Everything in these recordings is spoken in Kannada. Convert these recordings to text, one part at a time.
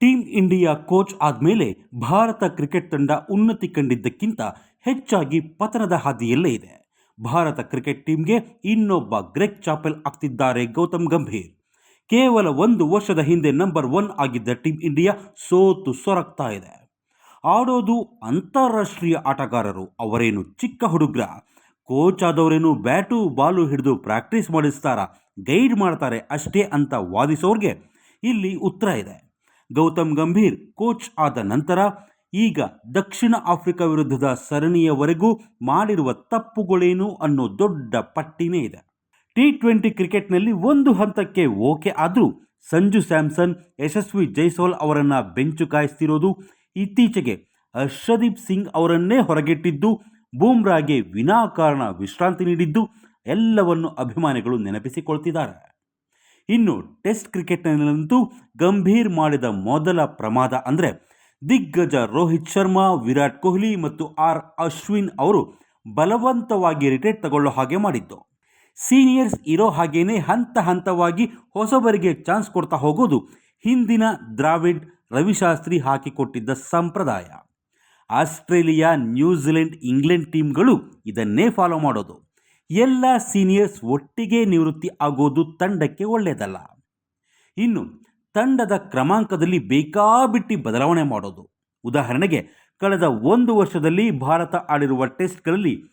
ಟೀಂ ಇಂಡಿಯಾ ಕೋಚ್ ಆದ್ಮೇಲೆ ಭಾರತ ಕ್ರಿಕೆಟ್ ತಂಡ ಉನ್ನತಿ ಕಂಡಿದ್ದಕ್ಕಿಂತ ಹೆಚ್ಚಾಗಿ ಪತನದ ಹಾದಿಯಲ್ಲೇ ಇದೆ. ಭಾರತ ಕ್ರಿಕೆಟ್ ಟೀಮ್ಗೆ ಇನ್ನೊಬ್ಬ ಗ್ರೆಗ್ ಚಾಪೆಲ್ ಆಗ್ತಿದ್ದಾರೆ ಗೌತಮ್ ಗಂಭೀರ್. ಕೇವಲ ಒಂದು ವರ್ಷದ ಹಿಂದೆ ನಂಬರ್ ಒನ್ ಆಗಿದ್ದ ಟೀಂ ಇಂಡಿಯಾ ಸೋತು ಸೊರಗ್ತಾ ಇದೆ. ಆಡೋದು ಅಂತಾರಾಷ್ಟ್ರೀಯ ಆಟಗಾರರು, ಅವರೇನು ಚಿಕ್ಕ ಹುಡುಗ್ರ? ಕೋಚ್ ಆದವರೇನು ಬ್ಯಾಟು, ಬಾಲು ಹಿಡಿದು ಪ್ರಾಕ್ಟೀಸ್ ಮಾಡಿಸ್ತಾರ? ಗೈಡ್ ಮಾಡ್ತಾರೆ ಅಷ್ಟೇ ಅಂತ ವಾದಿಸೋರಿಗೆ ಇಲ್ಲಿ ಉತ್ತರ ಇದೆ. ಗೌತಮ್ ಗಂಭೀರ್ ಕೋಚ್ ಆದ ನಂತರ ಈಗ ದಕ್ಷಿಣ ಆಫ್ರಿಕಾ ವಿರುದ್ಧದ ಸರಣಿಯವರೆಗೂ ಮಾಡಿರುವ ತಪ್ಪುಗಳೇನು ಅನ್ನೋ ದೊಡ್ಡ ಪಟ್ಟಿನೇ ಇದೆ. ಟಿ ಟ್ವೆಂಟಿ ಕ್ರಿಕೆಟ್ನಲ್ಲಿ ಒಂದು ಹಂತಕ್ಕೆ ಓಕೆ ಆದರೂ ಸಂಜು ಸ್ಯಾಮ್ಸನ್, ಯಶಸ್ವಿ ಜೈಸ್ವಾಲ್ ಅವರನ್ನು ಬೆಂಚು ಕಾಯಿಸ್ತಿರೋದು ಇತ್ತೀಚೆಗೆ ಹರ್ಷದೀಪ್ ಸಿಂಗ್ ಅವರನ್ನೇ ಹೊರಗಿಟ್ಟಿದ್ದು, ಬೂಮ್ರಾಗೆ ವಿನಾಕಾರಣ ವಿಶ್ರಾಂತಿ ನೀಡಿದ್ದು ಎಲ್ಲವನ್ನು ಅಭಿಮಾನಿಗಳು ನೆನಪಿಸಿಕೊಳ್ತಿದ್ದಾರೆ. ಇನ್ನು ಟೆಸ್ಟ್ ಕ್ರಿಕೆಟ್ನಲ್ಲಂತೂ ಗಂಭೀರ್ ಮಾಡಿದ ಮೊದಲ ಪ್ರಮಾದ ಅಂದರೆ ದಿಗ್ಗಜ ರೋಹಿತ್ ಶರ್ಮಾ, ವಿರಾಟ್ ಕೊಹ್ಲಿ ಮತ್ತು ಆರ್ ಅಶ್ವಿನ್ ಅವರು ಬಲವಂತವಾಗಿ ರಿಟೈರ್ ತಗೊಳ್ಳೋ ಹಾಗೆ ಮಾಡಿದ್ದು. ಸೀನಿಯರ್ಸ್ ಇರೋ ಹಾಗೇನೆ ಹಂತ ಹಂತವಾಗಿ ಹೊಸಬರಿಗೆ ಚಾನ್ಸ್ ಕೊಡ್ತಾ ಹೋಗೋದು ಹಿಂದಿನ ದ್ರಾವಿಡ್ ರವಿಶಾಸ್ತ್ರಿ ಹಾಕಿಕೊಟ್ಟಿದ್ದ ಸಂಪ್ರದಾಯ. ಆಸ್ಟ್ರೇಲಿಯಾ, ನ್ಯೂಜಿಲೆಂಡ್, ಇಂಗ್ಲೆಂಡ್ ಟೀಮ್ಗಳು ಇದನ್ನೇ ಫಾಲೋ ಮಾಡೋದು. ಎಲ್ಲ ಸೀನಿಯರ್ಸ್ ಒಟ್ಟಿಗೆ ನಿವೃತ್ತಿ ಆಗೋದು ತಂಡಕ್ಕೆ ಒಳ್ಳೆಯದಲ್ಲ. ಇನ್ನು, ತಂಡದ ಕ್ರಮಾಂಕದಲ್ಲಿ ಬೇಕಾಬಿಟ್ಟಿ ಬದಲಾವಣೆ ಮಾಡೋದು. ಉದಾಹರಣೆಗೆ, ಕಳೆದ ಒಂದು ವರ್ಷದಲ್ಲಿ ಭಾರತ ಆಡಿರುವ ಟೆಸ್ಟ್ಗಳಲ್ಲಿ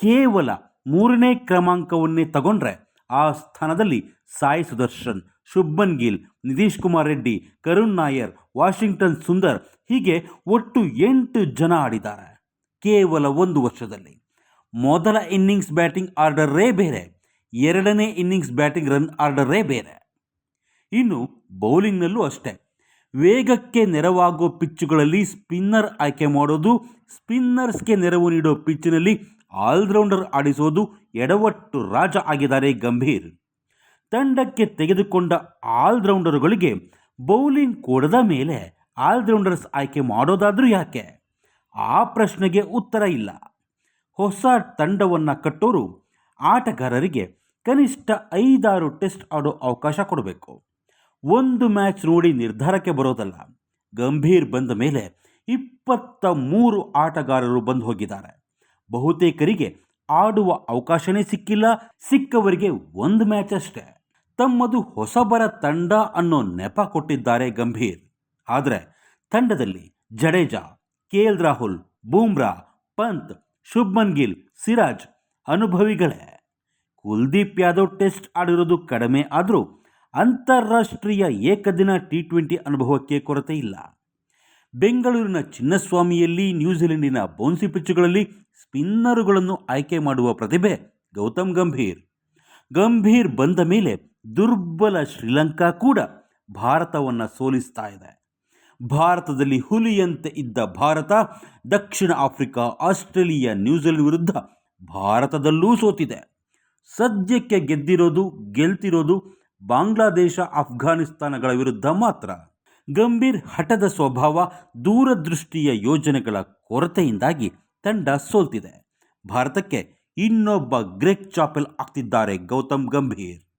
ಕೇವಲ ಮೂರನೇ ಕ್ರಮಾಂಕವನ್ನೇ ತಗೊಂಡ್ರೆ ಆ ಸ್ಥಾನದಲ್ಲಿ ಸಾಯಿ ಸುದರ್ಶನ್, ಶುಭ್ಮನ್ ಗಿಲ್, ನಿತೀಶ್ ಕುಮಾರ್ ರೆಡ್ಡಿ, ಕರುಣ್ ನಾಯರ್, ವಾಷಿಂಗ್ಟನ್ ಸುಂದರ್ ಹೀಗೆ ಒಟ್ಟು ಎಂಟು ಜನ ಆಡಿದ್ದಾರೆ. ಕೇವಲ ಒಂದು ವರ್ಷದಲ್ಲಿ. ಮೊದಲ ಇನ್ನಿಂಗ್ಸ್ ಬ್ಯಾಟಿಂಗ್ ಆರ್ಡರೇ ಬೇರೆ, ಎರಡನೇ ಇನ್ನಿಂಗ್ಸ್ ಬ್ಯಾಟಿಂಗ್ ರನ್ ಆರ್ಡರೇ ಬೇರೆ. ಇನ್ನು ಬೌಲಿಂಗ್ನಲ್ಲೂ ಅಷ್ಟೇ. ವೇಗಕ್ಕೆ ನೆರವಾಗೋ ಪಿಚ್ಚುಗಳಲ್ಲಿ ಸ್ಪಿನ್ನರ್ ಆಯ್ಕೆ ಮಾಡೋದು, ಸ್ಪಿನ್ನರ್ಸ್ಗೆ ನೆರವು ನೀಡೋ ಪಿಚ್ಚಿನಲ್ಲಿ ಆಲ್ರೌಂಡರ್ ಆಡಿಸೋದು ಎಡವಟ್ಟು ರಾಜ ಆಗಿದ್ದಾರೆ ಗಂಭೀರ್. ತಂಡಕ್ಕೆ ತೆಗೆದುಕೊಂಡ ಆಲ್ರೌಂಡರ್ಗಳಿಗೆ ಬೌಲಿಂಗ್ ಕೊಡದ ಮೇಲೆ ಆಲ್ರೌಂಡರ್ಸ್ ಆಯ್ಕೆ ಮಾಡೋದಾದರೂ ಯಾಕೆ? ಆ ಪ್ರಶ್ನೆಗೆ ಉತ್ತರ ಇಲ್ಲ. ಹೊಸ ತಂಡವನ್ನು ಕಟ್ಟೋರು ಆಟಗಾರರಿಗೆ ಕನಿಷ್ಠ ಐದಾರು ಟೆಸ್ಟ್ ಆಡೋ ಅವಕಾಶ ಕೊಡಬೇಕು. ಒಂದು ಮ್ಯಾಚ್ ನೋಡಿ ನಿರ್ಧಾರಕ್ಕೆ ಬರೋದಲ್ಲ. ಗಂಭೀರ್ ಬಂದ ಮೇಲೆ ಇಪ್ಪತ್ತ ಮೂರು ಆಟಗಾರರು ಬಂದು ಹೋಗಿದ್ದಾರೆ. ಬಹುತೇಕರಿಗೆ ಆಡುವ ಅವಕಾಶನೇ ಸಿಕ್ಕಿಲ್ಲ, ಸಿಕ್ಕವರಿಗೆ ಒಂದು ಮ್ಯಾಚ್ ಅಷ್ಟೇ. ತಮ್ಮದು ಹೊಸಬರ ತಂಡ ಅನ್ನೋ ನೆಪ ಕೊಟ್ಟಿದ್ದಾರೆ ಗಂಭೀರ್. ಆದರೆ ತಂಡದಲ್ಲಿ ಜಡೇಜಾ, ಕೆ ಎಲ್ ರಾಹುಲ್, ಬೂಮ್ರಾ, ಪಂತ್ ಶುಭ್ಮನ್ ಗಿಲ್, ಸಿರಾಜ್, ಅನುಭವಿಗಳೇ. ಕುಲ್ದೀಪ್ ಯಾದವ್ ಟೆಸ್ಟ್ ಆಡಿರೋದು ಕಡಿಮೆ ಆದರೂ ಅಂತಾರಾಷ್ಟ್ರೀಯ ಏಕದಿನ ಟಿ ಟ್ವೆಂಟಿ ಅನುಭವಕ್ಕೆ ಕೊರತೆ ಇಲ್ಲ. ಬೆಂಗಳೂರಿನ ಚಿನ್ನಸ್ವಾಮಿಯಲ್ಲಿ, ನ್ಯೂಜಿಲೆಂಡಿನ ಬೌನ್ಸಿ ಪಿಚ್ಚುಗಳಲ್ಲಿ ಸ್ಪಿನ್ನರುಗಳನ್ನು ಆಯ್ಕೆ ಮಾಡುವ ಪ್ರತಿಭೆ ಗೌತಮ್ ಗಂಭೀರ್. ಗಂಭೀರ್ ಬಂದ ಮೇಲೆ ದುರ್ಬಲ ಶ್ರೀಲಂಕಾ ಕೂಡ ಭಾರತವನ್ನು ಸೋಲಿಸ್ತಾ ಇದೆ. ಭಾರತದಲ್ಲಿ ಹುಲಿಯಂತೆ ಇದ್ದ ಭಾರತ, ದಕ್ಷಿಣ ಆಫ್ರಿಕಾ, ಆಸ್ಟ್ರೇಲಿಯಾ, ನ್ಯೂಜಿಲೆಂಡ್ ವಿರುದ್ಧ ಭಾರತದಲ್ಲೂ ಸೋತಿದೆ. ಸದ್ಯಕ್ಕೆ ಗೆದ್ದಿರೋದು, ಗೆಲ್ತಿರೋದು ಬಾಂಗ್ಲಾದೇಶ ಅಫ್ಘಾನಿಸ್ತಾನಗಳ ವಿರುದ್ಧ ಮಾತ್ರ. ಗಂಭೀರ್ ಹಠದ ಸ್ವಭಾವ, ದೂರದೃಷ್ಟಿಯ ಯೋಜನೆಗಳ ಕೊರತೆಯಿಂದಾಗಿ ತಂಡ ಸೋಲ್ತಿದೆ. ಭಾರತಕ್ಕೆ ಇನ್ನೊಬ್ಬ ಗ್ರೆಗ್ ಚಾಪೆಲ್ ಆಗ್ತಿದ್ದಾರೆ ಗೌತಮ್ ಗಂಭೀರ್.